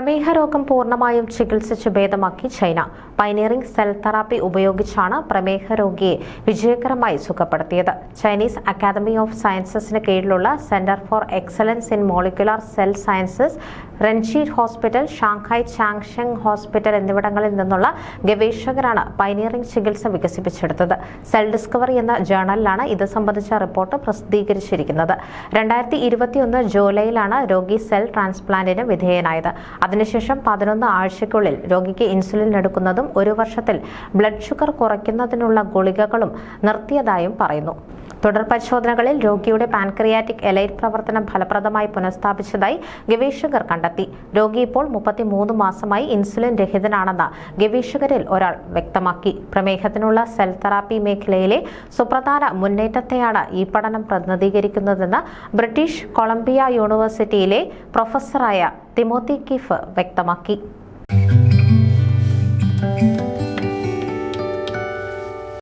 പ്രമേഹ രോഗം പൂർണമായും ചികിത്സിച്ച് ഭേദമാക്കി ചൈന. പൈനീറിംഗ് സെൽ തെറാപ്പി ഉപയോഗിച്ചാണ് പ്രമേഹ രോഗിയെ വിജയകരമായി സുഖപ്പെടുത്തിയത്. ചൈനീസ് അക്കാദമി ഓഫ് സയൻസസിന് കീഴിലുള്ള centre for excellence in molecular cell sciences Renji hospital Shanghai Changzheng hospital എന്നിവിടങ്ങളിൽ നിന്നുള്ള ഗവേഷകരാണ് പൈനീറിംഗ് ചികിത്സ വികസിപ്പിച്ചെടുത്തത്. സെൽ ഡിസ്കവറി എന്ന ജേണലിലാണ് ഇത് സംബന്ധിച്ച റിപ്പോർട്ട് പ്രസിദ്ധീകരിച്ചിരിക്കുന്നത്. രണ്ടായിരത്തി ജൂലൈയിലാണ് രോഗി സെൽ ട്രാൻസ്പ്ലാന്റിന് വിധേയനായത്. അതിനുശേഷം പതിനൊന്ന് ആഴ്ചയ്ക്കുള്ളിൽ രോഗിക്ക് ഇൻസുലിൻ എടുക്കുന്നതും ഒരു വർഷത്തിൽ ബ്ലഡ് ഷുഗർ കുറയ്ക്കുന്നതിനുള്ള ഗുളികകളും നിർത്തിയതായും പറയുന്നു. തുടർ പരിശോധനകളിൽ രോഗിയുടെ പാൻക്രിയാറ്റിക് എലൈറ്റ് പ്രവർത്തനം ഫലപ്രദമായി പുനഃസ്ഥാപിച്ചതായി ഗവേഷകർ കണ്ടെത്തി. രോഗി ഇപ്പോൾ മുപ്പത്തിമൂന്ന് മാസമായി ഇൻസുലിൻ രഹിതനാണെന്ന് ഗവേഷകരിൽ ഒരാൾ വ്യക്തമാക്കി. പ്രമേഹത്തിനുള്ള സെൽ തെറാപ്പി മേഖലയിലെ സുപ്രധാന മുന്നേറ്റത്തെയാണ് ഈ പഠനം പ്രതിനിധീകരിക്കുന്നതെന്ന് ബ്രിട്ടീഷ് കൊളംബിയ യൂണിവേഴ്സിറ്റിയിലെ പ്രൊഫസറായ തിമോത്തി കിഫ് വ്യക്തമാക്കി.